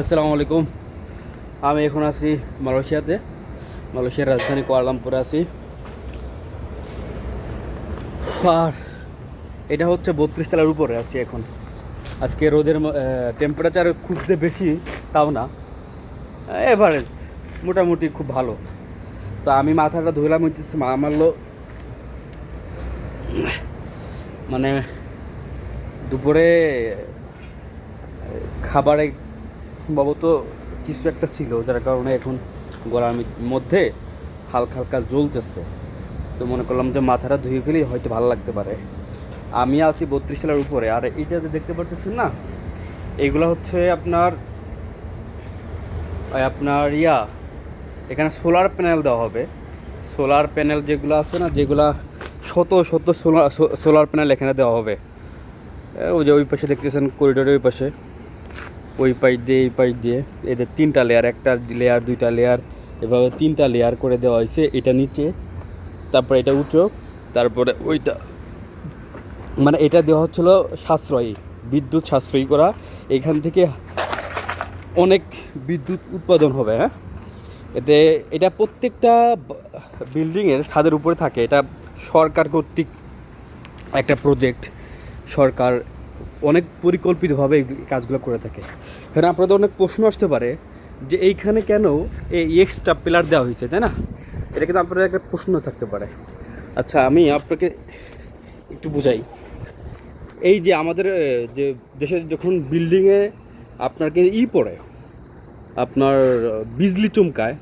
আসসালামু আলাইকুম। আমি এখন আছি মালয়েশিয়াতে। মালয়েশিয়ার রাজধানী কোয়ালামপুরে আছি। আর এটা হচ্ছে বত্রিশ তলার উপরে আছি এখন। আজকে রোদের টেম্পারেচার খুব যে বেশি তাও না। এভারেজ মোটামুটি খুব ভালো। তো আমি মাথাটা ধুলাম হচ্ছে মারলো। মানে দুপুরে খাবারে সম্ভবত কিছু একটা ছিল, যার কারণে এখন গলার মধ্যে হালকা হালকা জ্বলতেছে। তো মনে করলাম যে মাথাটা ধুয়ে ফেলি হয়তো ভালো লাগতে পারে। আমি আছি বত্রিশ সালের উপরে, আর এইটা যে দেখতে পারতেছেন না এইগুলো হচ্ছে আপনার আপনার ইয়া, এখানে সোলার প্যানেল দেওয়া হবে। সোলার প্যানেল যেগুলো আছে না, যেগুলা শত শত সোলার সোলার প্যানেল এখানে দেওয়া হবে। ওই যে ওই পাশে দেখতেছেন, করিডোরের ওই পাশে। ওই পাইপ দিয়ে, এই পাইপ দিয়ে। এদের তিনটা লেয়ার একটা লেয়ার দুইটা লেয়ার এভাবে তিনটা লেয়ার করে দেওয়া হয়েছে। এটা নিচে, তারপরে এটা উঁচু, তারপরে ওইটা মানে এটা দেওয়া হচ্ছিল সাশ্রয়ী, বিদ্যুৎ সাশ্রয়ী করা। এখান থেকে অনেক বিদ্যুৎ উৎপাদন হবে হ্যাঁ? এতে, এটা প্রত্যেকটা বিল্ডিংয়ের ছাদের উপরে থাকে। এটা সরকার কর্তৃক একটা প্রজেক্ট সরকার অনেক পরিকল্পিতভাবে এই কাজগুলো করে থাকে। কারণ আপনাদের অনেক প্রশ্ন আসতে পারে যে এইখানে কেন এই এক্সট্রা পিলার দেওয়া হয়েছে, তাই না? এটা কিন্তু আপনাদের একটা প্রশ্ন থাকতে পারে। আচ্ছা আমি আপনাকে একটু বুঝাই। এই যে আমাদের যে দেশের যখন বিল্ডিংয়ে আপনার কি ই পড়ে, আপনার বিজলি চমকায়,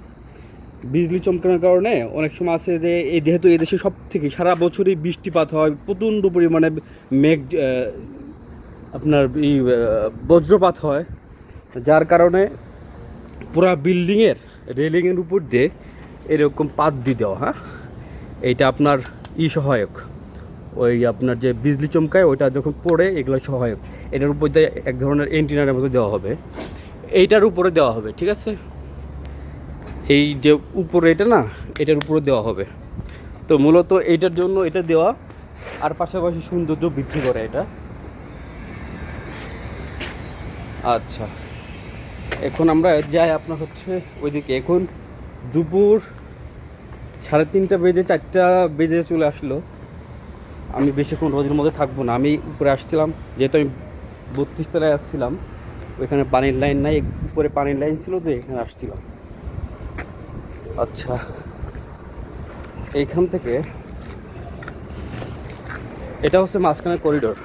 বিজলি চমকানোর কারণে অনেক সময় আছে যে এই যেহেতু এই দেশে সব থেকে সারা বছরই বৃষ্টিপাত হয়, প্রচণ্ড পরিমাণে মেঘ আপনার এই বজ্রপাত হয়, যার কারণে পুরা বিল্ডিংয়ের রেলিংয়ের উপর দিয়ে এরকম পাত দিয়ে দেওয়া হ্যাঁ? এইটা আপনার ই সহায়ক। ওই আপনার যে বিজলি চমকায়, ওইটা যখন পড়ে, এগুলো সহায়ক। এটার উপর দিয়ে এক ধরনের এন্টিনারের মতো দেওয়া হবে। এইটার উপরে দেওয়া হবে, ঠিক আছে? এই যে উপরে এটা না, এটার উপরে দেওয়া হবে। তো মূলত এইটার জন্য এটা দেওয়া, আর পাশাপাশি সৌন্দর্য বৃদ্ধি করে এটা। আচ্ছা। এখন আমরা যাই আপনার হচ্ছে ওইদিকে। এখন দুপুর সাড়ে তিনটা বেজে, চারটা বেজে চলে আসলো। আমি বেশিক্ষণ রোদের মধ্যে থাকব না। আমি উপরে আসছিলাম, যেহেতু আমি বত্রিশ তলায় আসছিলাম, ওইখানে পানির লাইন নাই, উপরে পানির লাইন ছিল তো এখানে আসছিলাম। আচ্ছা এইখান থেকে এটা হচ্ছে মাঝখানে করিডোর।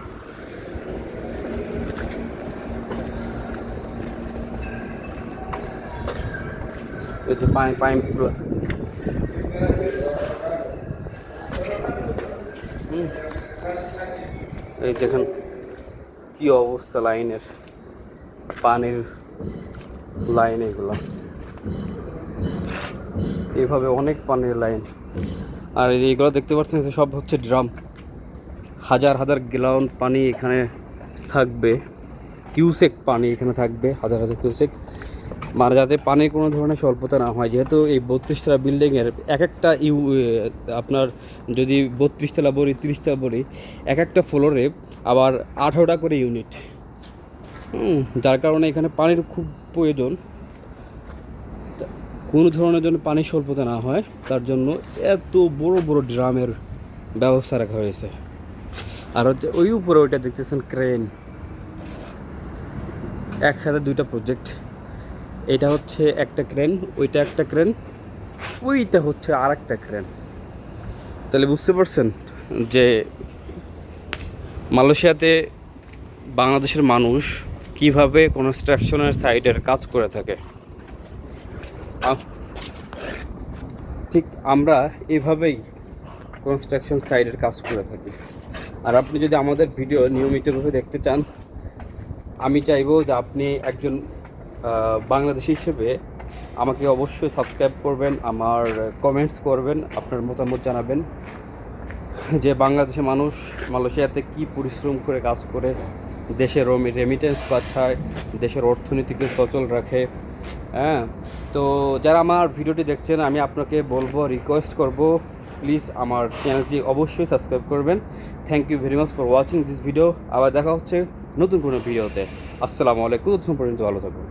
যে পানি পানি পুরো। হুম। এই দেখেন কি অবস্থা লাইনের, পানির লাইন এগুলো। এইভাবে অনেক পানির লাইন। আর এইগুলো দেখতে পাচ্ছেন সব হচ্ছে ড্রাম। হাজার হাজার গ্যালন পানি এখানে থাকবে। কিউসেক পানি এখানে থাকবে, হাজার হাজার কিউসেক। মানে যাতে পানির কোনো ধরনের স্বল্পতা না হয়, যেহেতু এই বত্রিশ তলা বিল্ডিংয়ের এক একটা ইউ আপনার যদি বত্রিশ তলা বলি তিরিশতলা বলি এক একটা ফ্লোরে আবার আঠারোটা করে ইউনিট যার কারণে এখানে পানির খুব প্রয়োজন। কোনো ধরনের জন্য পানির স্বল্পতা না হয়, তার জন্য এত বড় বড় ড্রামের ব্যবস্থা রাখা হয়েছে। আর হচ্ছে ওই উপরে ওইটা দেখতেছেন ক্রেন একসাথে দুইটা প্রজেক্ট এটা হচ্ছে একটা ক্রেন, ওইটা একটা ক্রেন, ওইটা হচ্ছে আর একটা ক্রেন। তাহলে বুঝতে পারছেন যে মালয়েশিয়াতে বাংলাদেশের মানুষ কীভাবে কনস্ট্রাকশনের সাইডের কাজ করে থাকে। ঠিক আমরা এভাবেই কনস্ট্রাকশন সাইডের কাজ করে থাকি। আর আপনি যদি আমাদের ভিডিও নিয়মিতভাবে দেখতে চান, আমি চাইব যে আপনি একজন বাংলাদেশি হিসেবে আমাকে অবশ্যই সাবস্ক্রাইব করবেন, আমার কমেন্টস করবেন, আপনার মতামত জানাবেন যে বাংলাদেশের মানুষ মালয়েশিয়াতে কি পরিশ্রম করে কাজ করে, দেশের রেমিটেন্স পাঠায়, দেশের অর্থনীতিকে সচল রাখে হ্যাঁ? তো যারা আমার ভিডিওটি দেখছেন, আমি আপনাকে বলব রিকোয়েস্ট করব প্লিজ আমার চ্যানেলটি অবশ্যই সাবস্ক্রাইব করবেন। Thank you very much for watching this video আবার দেখা হচ্ছে নতুন কোনো ভিডিওতে। আসসালামু আলাইকুম পর্যন্ত ভালো থাকুন।